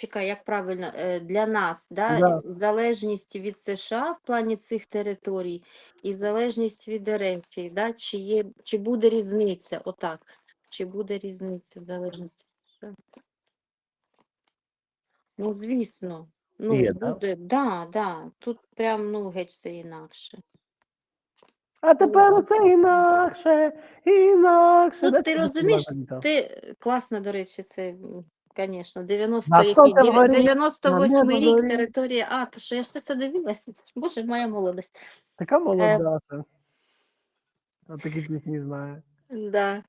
чекай, як правильно, е, для нас, да, Да. залежність від США в плані цих територій і залежність від РФ, да, чи є, чи буде різниця, отак, чи буде різниця в залежності від США? Ну, звісно, ну, Є, да? буде, да, да, тут прям, ну, геть все інакше. А тепер усе інакше, інакше. Ну, ти розумієш. Ти класно, до речі, це, звісно, 90 На який, сонце дев'я- вгорі, 98 на рік територія. А, то що я ж все це дивилася. Це ж, Боже, моя молодость. Така молода. А такі пісні знає. Да.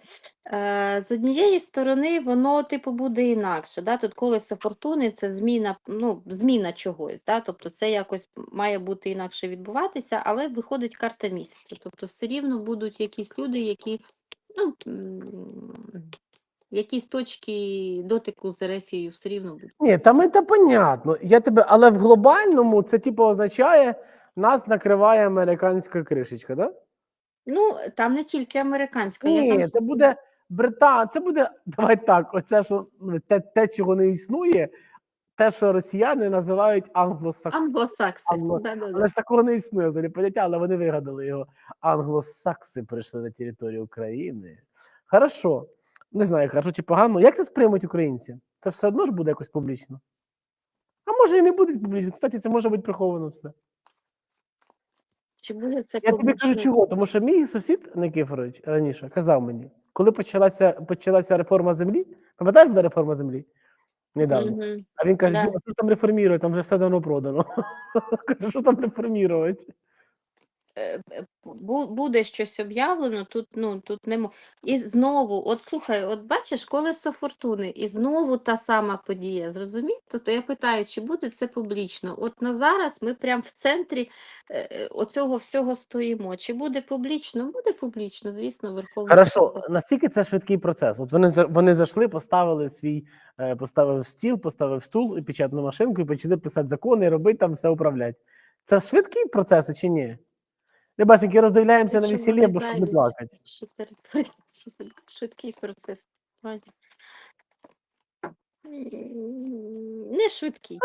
Е, з однієї сторони, воно, типу, буде інакше. Да? Тут колесо фортуни це зміна, ну, зміна чогось. Да? Тобто це якось має бути інакше відбуватися, але виходить карта місяця. Тобто все рівно будуть якісь люди, які, ну, якісь точки дотику з Ерефією все рівно будуть. Ні, там це понятно. Я тебе, але в глобальному це типу означає, нас накриває американська кришечка, так? Да? Ну, там не тільки американська. я там Ні, це буде Брита, це буде, давай так, оце, що ну, те, те, чого не існує, те, що росіяни називають англосакс. англосакси. Англо- Да-да-да. Але ж такого не існує взагалі поняття, але вони вигадали його. Англосакси прийшли на територію України. Хорошо. Не знаю, хорошо чи погано. Як це сприймуть українці? Це все одно ж буде якось публічно. А може і не буде публічно. Кстати, це може бути приховано все. Чи буде це Я тобі кажу, чого? Тому що мій сусід Никифорович раніше казав мені, коли почалася, почалася реформа землі, пам'ятаєш, була реформа землі? Недавно. Мгм. А він каже: Да. Що там реформувати? Там вже все давно продано. Кажу, що там реформувати? Е, е, бу- буде щось об'явлено, тут, ну, тут не І знову, от слухай, от бачиш, колесо фортуни, і знову та сама подія, зрозумів? Тобто я питаю, чи буде це публічно? От на зараз ми прямо в центрі е, оцього всього стоїмо. Чи буде публічно? Буде публічно, звісно, Верховний Хорошо, наскільки це швидкий процес? От вони вони зайшли, поставили свій, поставив стіл, поставив стул і печатну машинку, і почали писати закони, робити там все управляти. Це швидкий процес чи ні? Ребасеньки, роздивляємося на Якщо весіллі, бо щоб не плакати. що територія, що швидкий процес. Не швидкий.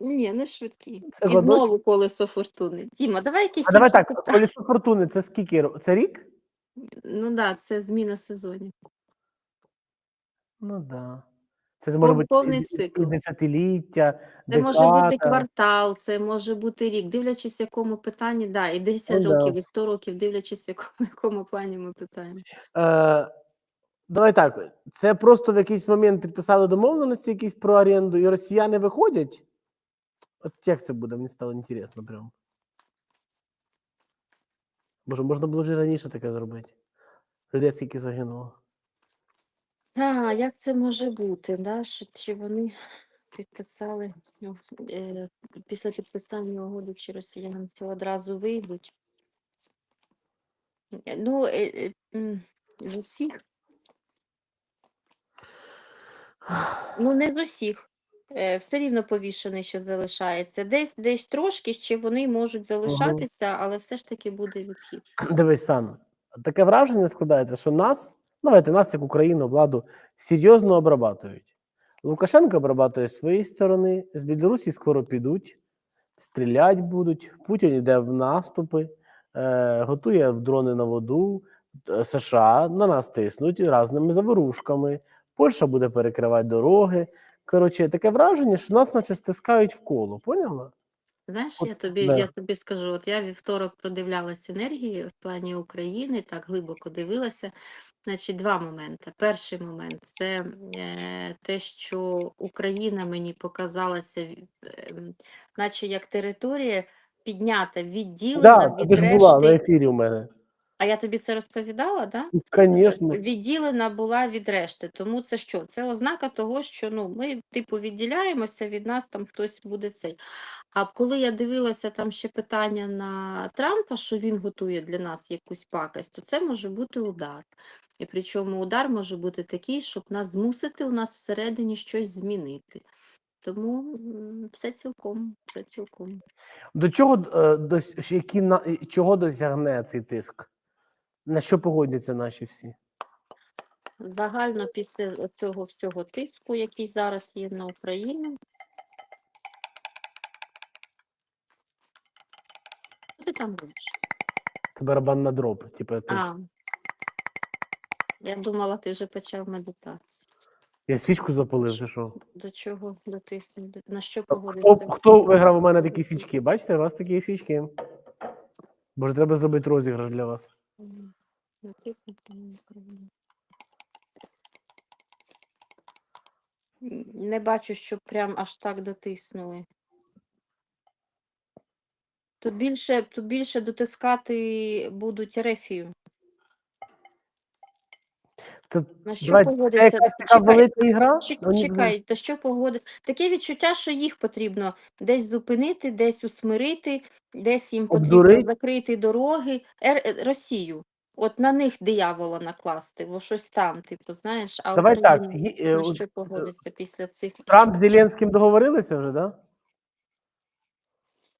Ні, не швидкий. Це І годочок? знову колесо фортуни. Діма, давай якісь А давай інші так, питання. колесо фортуни це скільки? ро- Це рік? Ну так, да, це зміна сезонів. Ну да. Це може бути Повний цикл. десятиліття, Це може бути квартал, це може бути рік, дивлячись, якому питанні, да, і 10 Ну да. років, і 100 років, дивлячись, в якому, якому плані ми питаємо. Е, давай так. Це просто в якийсь момент підписали домовленості якісь про оренду, і росіяни виходять. От як це буде, мені стало інтересно прям. Може, можна було вже раніше таке зробити. Людей скільки загинуло. А, як це може бути, да? що чи вони підписали ну, е, після підписання угоди, чи росіянці одразу вийдуть? Е, Ну, е, е, з усіх, ну не з усіх. Е, Все рівно повішений ще залишається. Десь десь трошки ще вони можуть залишатися, але все ж таки буде відхід. Дивись, Сан, таке враження складається, що нас, давайте нас, як Україну, владу, серйозно обрабатують. Лукашенко обрабатує з своєї сторони, з Білорусі скоро підуть, стрілять будуть, Путін йде в наступи, е, готує дрони на воду, США на нас тиснуть різними заворушками, Польща буде перекривати дороги. Коротше, таке враження, що нас наче стискають в коло, поняла? Знаєш, От, я тобі, да. я тобі скажу, от я вівторок продивлялася енергії в плані України, так глибоко дивилася. Значить, два моменти. Перший момент це е, те, що Україна мені показалася, ем, наче як територія піднята, відділена да, від решти. була на ефірі у мене. А я тобі це розповідала, да? Звісно. Відділена була від решти. Тому це що? Це ознака того, що ну, ми, типу, відділяємося, від нас там хтось буде цей. А коли я дивилася там ще питання на Трампа, що він готує для нас якусь пакость, то це може бути удар. І причому удар може бути такий, щоб нас змусити у нас всередині щось змінити. Тому все цілком, все цілком. До чого е, дос, які чого досягне цей тиск? На що погодяться наші всі? Загально після цього всього тиску, який зараз є на Україну. Що ти там робиш? Це барабан на дроб. Типу, ти... А, я думала, ти вже почав медитацію. я свічку запалив, чи що? До чого дотиснути? На що Хто, погодиться? хто виграв у мене такі свічки? Бачите, у вас такі свічки. Може, треба зробити розіграш для вас. Мгм. На Не бачу, що прям аж так дотиснули. Тут більше, тут більше дотискати будуть рефію. Це, На що давайте, це погодиться? якась така Чекай, велика ігра. чек- Чекай, то що погоди? Таке відчуття, що їх потрібно десь зупинити, десь усмирити, десь їм потрібно Обдурить? закрити дороги. Ер- е, Росію. От на них диявола накласти, бо щось там, типу, знаєш, а Давай так. Гі- е, на от що погодиться після цих Трамп з Зеленським договорилися вже, так? Да?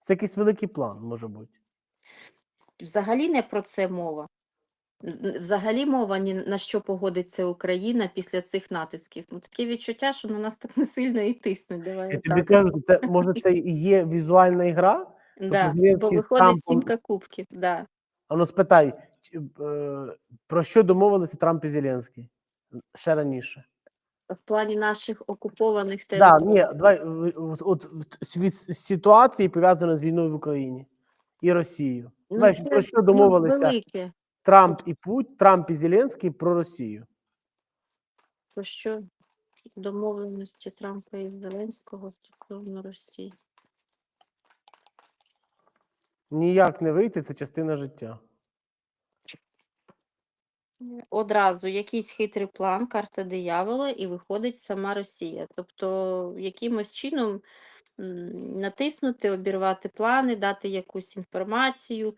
Це якийсь великий план, може бути. Взагалі не про це мова. Н- Взагалі мова ні на що погодиться Україна після цих натисків. Ну, таке відчуття, що на нас так не сильно і тиснуть. Давай Я тобі отак. кажу, це, може, це і є візуальна ігра? Да, бо Зеленський з виходить Трампом сімка кубків. Да. А ну спитай, е, про що домовилися Трамп і Зеленський ще раніше? В плані наших окупованих Да, територій. ні, давай от, от, від ситуації пов'язаної з війною в Україні і Росією. Ну, Давай, це, про що ну, домовилися велике. Трамп і Путь, Трамп і Зеленський про Росію? Про що домовленості Трампа і Зеленського стосовно Росії. Ніяк не вийти, це частина життя. Одразу якийсь хитрий план, карта диявола, і виходить сама Росія. Тобто, якимось чином натиснути, обірвати плани, дати якусь інформацію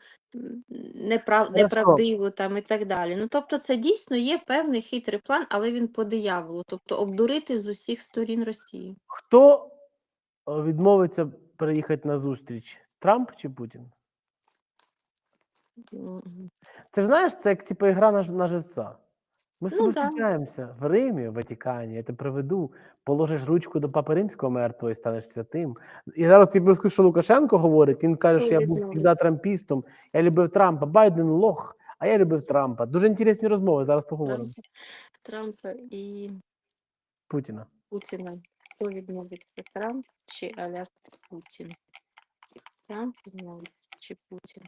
неправ... Неправдиву там і так далі. Ну, тобто, це дійсно є певний хитрий план, але він по дияволу, тобто обдурити з усіх сторін Росію. Хто е, відмовиться приїхати на зустріч? Трамп чи Путін? Мгм. Ти ж знаєш, це як типу, ігра на, ж- на живця. Ми з Ну тобою да. зустрічаємося в Римі, в Ватикані, я тебе приведу, положиш ручку до Папи Римського мертвого і станеш святим. І зараз ти розкажу, що Лукашенко говорить, він каже, що я був завжди трампістом, я любив Трампа, Байден лох, а я любив Трампа. Дуже інтересні розмови, зараз поговоримо. Трампа і Путіна. Путіна. Хто відмовиться Трамп чи Аля Путін? Трамп відмовиться чи Путін?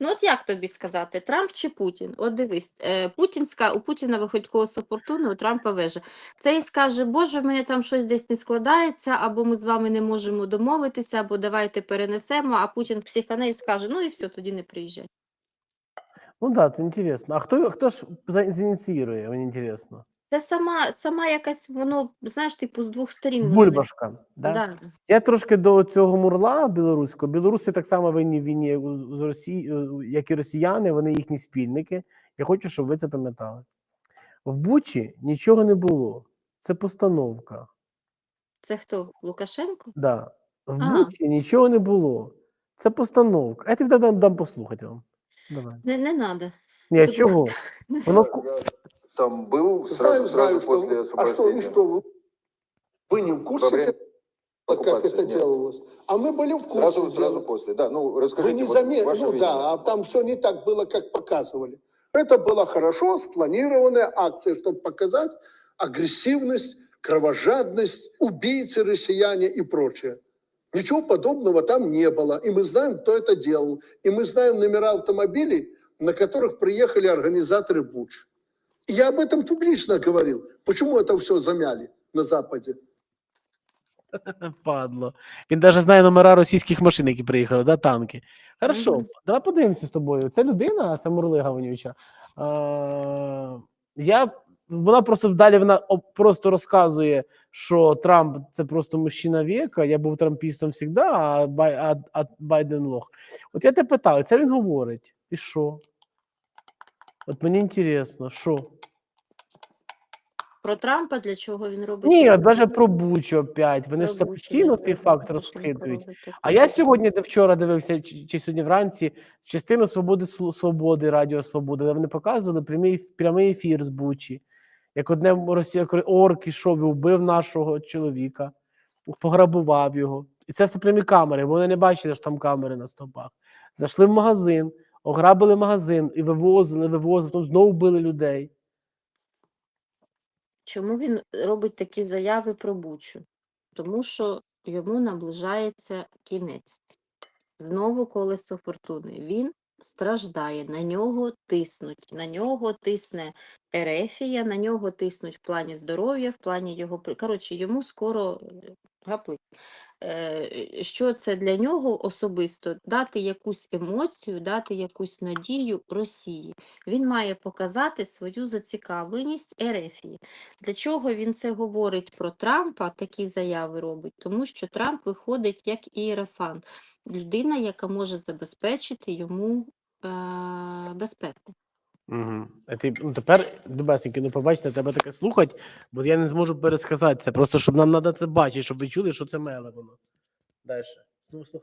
Ну, от як тобі сказати, Трамп чи Путін? От дивись, е, Путінська, у Путіна виходить колесо фортуни, у Трампа вежа. Цей скаже, Боже, в мене там щось десь не складається, або ми з вами не можемо домовитися, або давайте перенесемо, а Путін психане і скаже, ну і все, тоді не приїжджай. Ну так, да, це інтересно. А хто, хто ж зініціює, мені інтересно? Це сама, сама якась, воно, знаєш, типу, з двох сторін. Бульбашка. Да? Да. Я трошки до цього мурла білоруського. Білоруси так само винні в війні як з Росії, е, як і росіяни, вони їхні спільники. Я хочу, щоб ви це пам'ятали. В Бучі нічого не було. Це постановка. Це хто? Лукашенко? Да. В А. Бучі нічого не було. Це постановка. А я тобі дам, дам послухати вам. Давай. Не, не надо. Ні, Будь чого? Воно там был Знаю, сразу, знаю, сразу что после вы. А что, и что вы? Вы не в курсе, время как, как это нет. делалось? А мы были в курсе. Сразу, сразу после. Да, ну Вы расскажите, не вот заметили, ну видение. да, а там все не так было, как показывали. Это была хорошо спланированная акция, чтобы показать агрессивность, кровожадность, убийцы россияне и прочее. Ничего подобного там не было. И мы знаем, кто это делал. И мы знаем номера автомобилей, на которых приехали организаторы Буч. И я об этом публично говорил. Почему это все замяли на Западе? Падло. Він навіть знає номера російських машин, які приїхали, да, танки. Хорошо, Мгм. давай подивимося з тобою. Це людина, це Мурлига Вонюча. Е, я, вона просто далі вона просто розказує, що Трамп це просто мужчина віка, я був трампістом завжди, а, Бай, а, а Байден лох. От я тебе питаю, це він говорить. І що? От мені інтересно, що? Про Трампа для чого він робить? Ні, от навіть про Бучу опять. Вони ж це постійно цей факт розхитують. А я сьогодні, де вчора дивився, чи, чи сьогодні вранці, частину свободи свободи, Радіо Свобода, де вони показували прямий, прямий ефір з Бучі. Як одне Росія орк ішов і вбив нашого чоловіка, пограбував його. І це все прямі камери, бо вони не бачили, що там камери на стовпах. Зайшли в магазин, ограбили магазин і вивозили, вивозили, потім знову били людей. Чому він робить такі заяви про Бучу? Тому що йому наближається кінець. Знову колесо фортуни. Він страждає, на нього тиснуть, на нього тисне Ерефія, на нього тиснуть в плані здоров'я, в плані його. Коротше, йому скоро гаплик. Е, Що це для нього особисто? Дати якусь емоцію, дати якусь надію Росії. Він має показати свою зацікавленість Ерефії. Для чого він це говорить про Трампа, такі заяви робить? Тому що Трамп виходить як ієрофант, людина, яка може забезпечити йому е- безпеку. Угу. А ти, ну, тепер, Дубесеньки, ну побачите, тебе таке слухать, бо я не зможу пересказати це. Просто щоб нам треба це бачити, щоб ви чули, що це меле воно. Далі.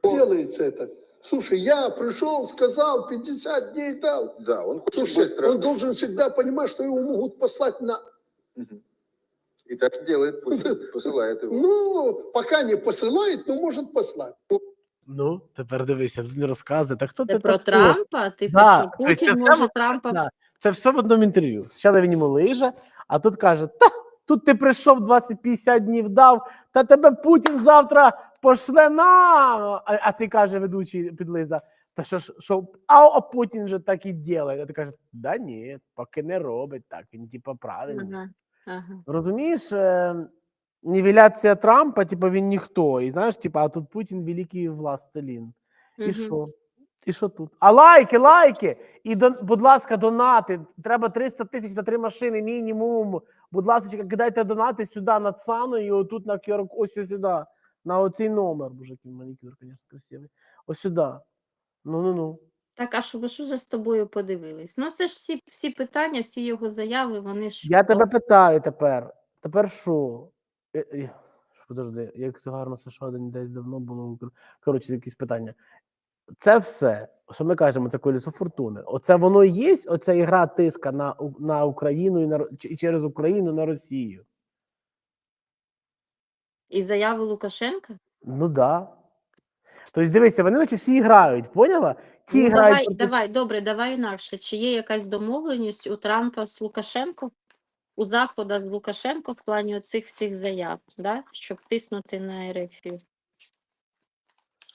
Делается это. Слушай, я пришел, сказал, 50 дней дал. Да, он хочет Слушай, быстро. он должен всегда понимать, что его могут послать на... Мгм. И так и делает Путин, посылает его. Ну, пока не посылает, но может послать. Ну, тепер дивися, тут не розказує. Та хто Це ти про такий? Трампа? Типу, Да, що тобто це Путін все може ми- Трампа Да. Це все в одному інтерв'ю. Спочатку він йому лиже, а тут каже: Та тут ти прийшов 20-50 днів дав, та тебе Путін завтра пошле на. А, а цей каже ведучий підлиза. Та що ж, що, а, а Путін же так і ділає. А ти каже, да ні, поки не робить так, він типа правильний. Ага, ага. Розумієш, е, нівеляція Трампа, типа він ніхто. І знаєш, типа, а тут Путін великий властелін. І Мгм. що? І що тут? А лайки, лайки! І дон, будь ласка, донати. Треба 300 тисяч на три машини мінімум. Будь ласка, кидайте донати сюди на Цану і отут на QR, ось сюди. На оцей номер. Боже, який манікюр, звісно, красивий. Ось сюди. Ну ну ну. Так, а що ви ж уже з тобою подивились? Ну, це ж всі, всі питання, всі його заяви, вони ж Я тебе питаю тепер. Тепер що? Е, е, Подожди, як це гарно США день десь давно було. Коротше, якісь питання. Це все, що ми кажемо, це колесо фортуни. Оце воно і є, оця ігра тиска на, на Україну і на через Україну на Росію. і заяви Лукашенка. Ну да. Тобто, дивися, вони наче всі грають, поняла? Ті Ну, грають. давай, проти- давай, добре, давай інакше. Чи є якась домовленість у Трампа з Лукашенко, у Захода з Лукашенко в плані оцих всіх заяв, да? щоб тиснути на Ерефію?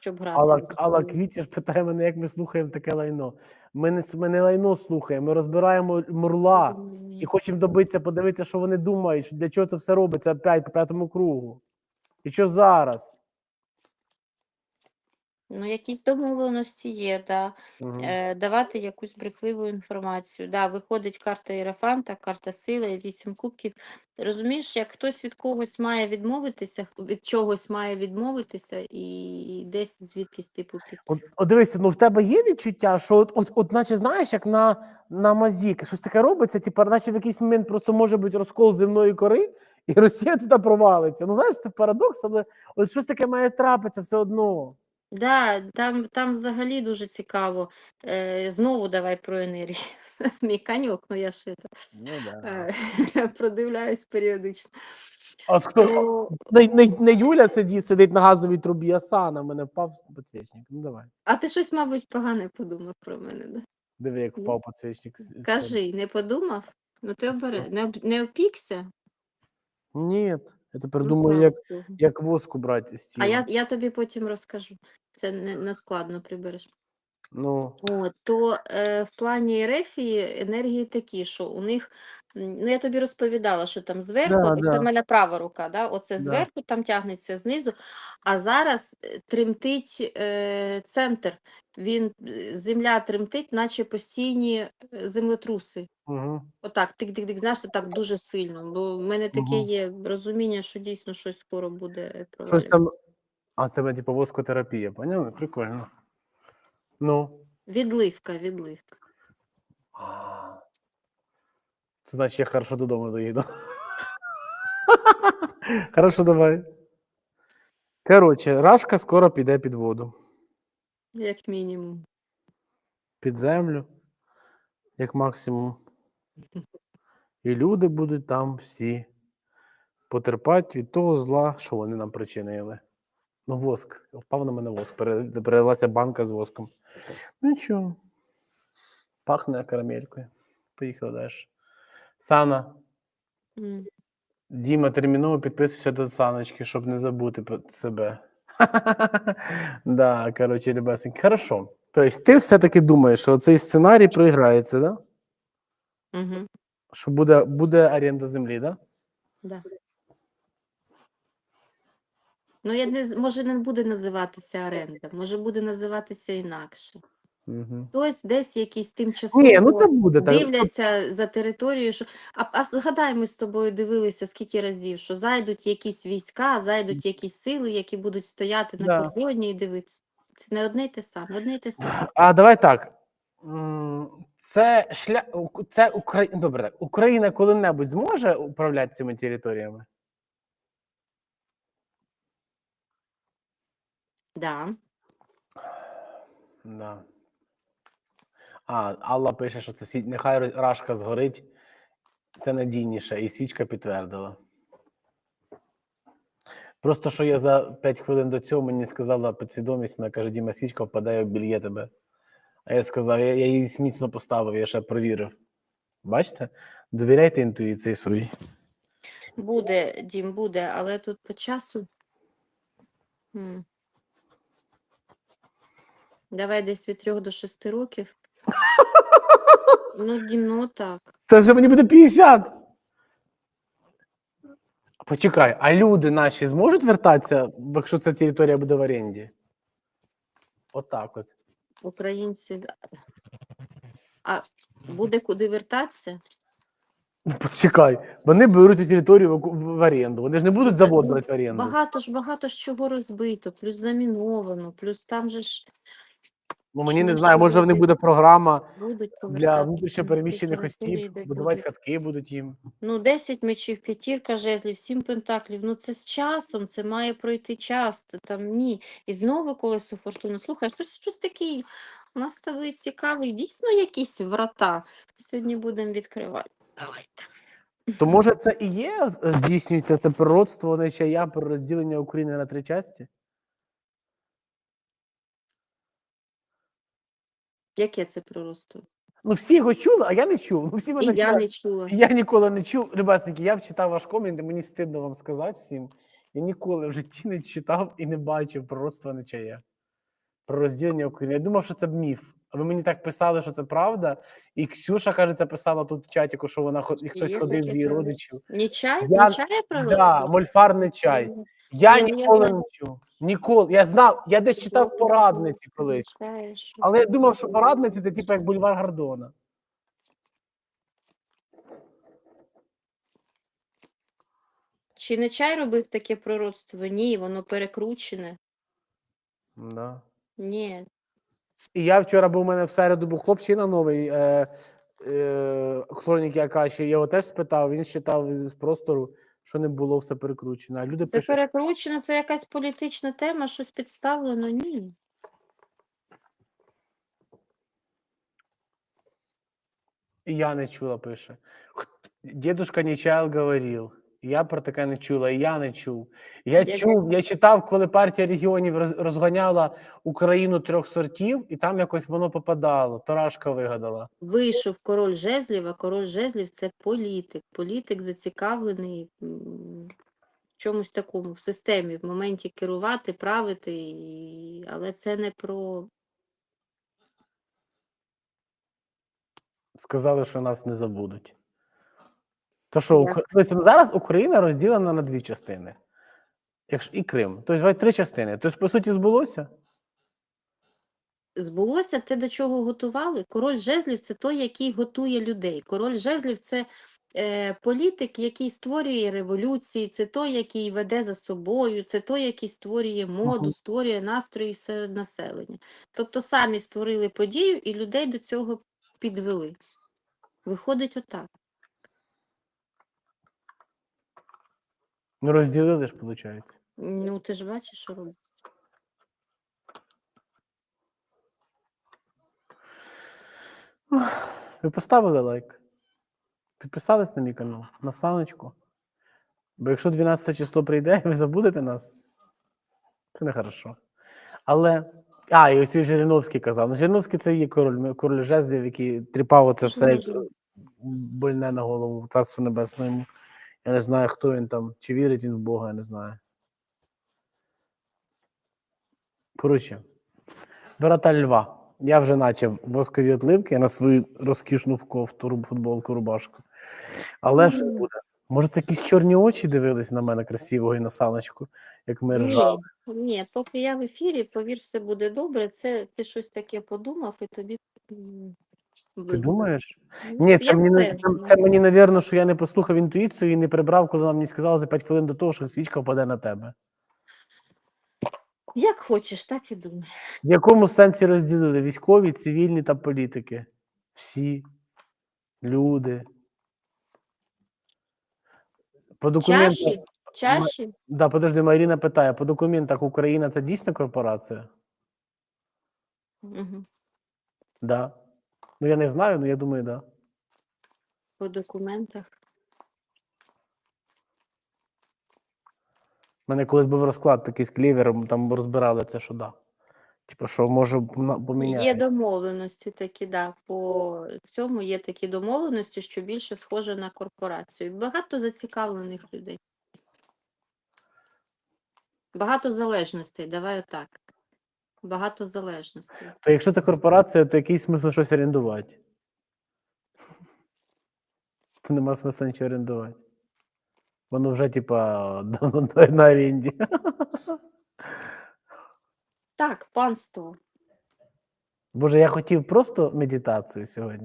Щоб грати. Алла, Алла Росію. Питає мене, як ми слухаємо таке лайно. Ми не, ми не лайно слухаємо, ми розбираємо мурла. І хочемо добитися, подивитися, що вони думають, для чого це все робиться опять по п'ятому кругу. І що зараз? Ну, якісь домовленості є, да. Мгм. Е, давати якусь брехливу інформацію. Да, виходить карта Єрофанта, карта сили, вісім кубків. Розумієш, як хтось від когось має відмовитися, від чогось має відмовитися і десь звідкись типу піти. От, от дивися, ну в тебе є відчуття, що от, от, от наче знаєш, як на, на мазік, щось таке робиться, типу, наче в якийсь момент просто може бути розкол земної кори, і Росія туди провалиться. Ну знаєш, це парадокс, але от щось таке має трапитися все одно. Да, там, там взагалі дуже цікаво. Е, знову давай про енергію. Мій коньок, ну я ж это, Ну, е, продивляюсь періодично. От хто Ну, не, не, не Юля сидить, сидить на газовій трубі, а Сана мене впав підсвічник. Ну давай. а ти щось, мабуть, погане подумав про мене, да? Диви, як впав підсвічник. Кажи, не подумав? Ну ти обери, не, об- не опікся? Ні, я тепер Ну, думаю, як, Богу. як воску брати з А я, я тобі потім розкажу. Це не, не складно прибереш. Ну, От, то е, в плані Ерефії енергії такі, що у них, м, ну я тобі розповідала, що там зверху, Да, це да. в мене права рука, да? оце Да. зверху там тягнеться знизу, а зараз е, тремтить е, центр, він, е, земля тремтить, наче постійні е, землетруси. угу. Отак, тик-тик-тик, знаєш, то так дуже сильно, бо в мене таке Мгм. є розуміння, що дійсно щось скоро буде щось там. А це типу воскотерапія, поняли? Прикольно. Ну. Відливка, відливка. Це значить, я хорошо додому доїду. Хорошо, давай. Коротше, Рашка скоро піде під воду, Як мінімум. під землю, як максимум. І люди будуть там всі потерпати від того зла, що вони нам причинили. Ну, воск. Впав на мене воск. пере- Перелилася банка з воском. Ну нічого. Пахне карамелькою. Поїхали далі. Сана, М. Діма, терміново підписуйся до Саночки, щоб не забути про себе. Да, коротше, ребятки, хорошо. Тобто, ти все-таки думаєш, що цей сценарій проіграється, да? Мгм. Що буде, буде оренда землі, да? Да. Ну, я не, може, не буде називатися оренда, може буде називатися інакше. Угу. Хтось десь якісь тимчасово Ні, ну це буде так. дивляться за територією. Що... А, а згадай, ми з тобою дивилися скільки разів, що зайдуть якісь війська, зайдуть якісь сили, які будуть стояти на Да. кордоні і дивитися. Це не одне й те саме, одне й те саме. А давай так. М, Це шлях. Це Украї... Добре, так. Україна коли-небудь зможе управляти цими територіями? Да. Да. А, Алла пише, що це світ. Нехай Рашка згорить. Це надійніше, і свічка підтвердила. Просто що я за 5 хвилин до цього мені сказала підсвідомість, моя каже, Діма, свічка впадає в більє тебе. А я сказав, я, я її міцно поставив, я ще провірив. Бачите? Довіряйте інтуїції своїй. Буде, Дім, буде, але тут по часу. М. Давай десь від трьох до шести років. Ну, Дім, ну так. Це вже мені буде 50. Почекай, а люди наші зможуть вертатися, якщо ця територія буде в оренді? Отак от. Українці. А буде куди вертатися? Ну, Почекай, вони беруть цю територію в, оку- в оренду. Вони ж не будуть завод ну, брати в оренду. Багато ж багато ж чого розбито, плюс заміновано, плюс там же ж Ну мені не знаю, може в них буде програма будуть для ці внутрішньопереміщених осіб, будувати хатки будуть їм. Ну, 10 мечів, п'ятірка жезлів, 7 пентаклів. Ну, це з часом, це має пройти час. Там ні. І знову колесо фортуни. Слухай, щось, щось таке. У нас тобі цікавий, дійсно якісь врата. Сьогодні будемо відкривати. Давайте. То може це і є е, здійснюється це пророцтво нечая про розділення України на три часті? Яке це пророцтво? Ну всі його чули, а я не чув. Ну всі І я чули. не чула. Я ніколи не чув, ребятники, я вчитав ваш комент, і мені стидно вам сказати всім. Я ніколи в житті не читав і не бачив пророцтва нечая. Про розділення України. Я думав, що це б міф. А ви мені так писали, що це правда. І Ксюша, кажеться, писала тут в чаті, що вона і хтось Є ходив з її родичів. Не чай? Я- Не чає пророцтво? Да, мольфарний чай. Я Ні, я ніколи не чув. Ніколи. Я знав, я десь читав порадниці колись. Але я думав, що порадниці це типу як бульвар Гордона. Чи не чай робив таке пророцтво? Ні, воно перекручене. Да. Ні. І я вчора був у мене в середу був хлопчина новий, е, е, хронік Акаші, я його теж спитав, він читав з простору, що не було все перекручено. А люди Це пишуть, перекручено, це якась політична тема, щось підставлено. Ні. і я не чула, пише. «Хт- Дідушка Нечайл говорив. Я про таке не чула, і я не чув. Я Я чув, я читав, коли партія регіонів розганяла Україну трьох сортів, і там якось воно попадало. Торашка вигадала. Вийшов король жезлів, а король жезлів це політик. Політик зацікавлений в чомусь такому, в системі, в моменті керувати, правити, і... але це не про. Сказали, що нас не забудуть. То що? Укра- тобто зараз Україна розділена на дві частини. Якщо і Крим. Тобто три частини. Тобто, по суті, збулося? Збулося те, до чого готували. Король жезлів це той, який готує людей. Король жезлів це е, політик, який створює революції, це той, який веде за собою, це той, який створює моду, створює настрої серед населення. Тобто самі створили подію і людей до цього підвели. Виходить отак. Ну, розділили ж, виходить. Ну, ти ж бачиш, що робиться. Ви поставили лайк? Підписались на мій канал, на саночку. Бо якщо 12 число прийде, ви забудете нас, це нехорошо. Але. А, і ось і Жириновський казав. Ну, Жириновський це є король, король жезлів, який тріпав оце все як больне на голову, царство небесне йому. Я не знаю, хто він там, чи вірить він в Бога, я не знаю. Коротше, Ворота Льва. Я вже начав воскові отливки на свою розкішну кофту, футболку, рубашку. Але Мгм. буде? Може, це якісь чорні очі дивились на мене красивого і на саночку, як ми ржали. Ні, ні, поки я в ефірі, повір, все буде добре. Це ти щось таке подумав, і тобі Ти думаєш? Ну, Ні, це мені, не- це мені, навірно, що я не послухав інтуїцію і не прибрав, коли нам мені сказали за 5 хвилин до того, що свічка впаде на тебе. Як хочеш, так і думай. В якому сенсі розділили військові, цивільні та політики? Всі люди. По документах. Чаші, чаші. Да, подожди, Маріна питає: по документах Україна це дійсна корпорація? Угу. Да. Ну я не знаю, але я думаю, да. По документах. У мене колись був розклад такий з клівером, там розбирали це, що да. Типу, що може пом- Є домовленості такі, да. По цьому є такі домовленості, що більше схоже на корпорацію. Багато зацікавлених людей. Багато залежностей, давай отак. Багато залежностей. То якщо це корпорація, то який смисл щось орендувати? То нема смисла нічого орендувати. Воно вже, типа, давно на оренді. Так, панство. Боже, я хотів просто медитацію сьогодні.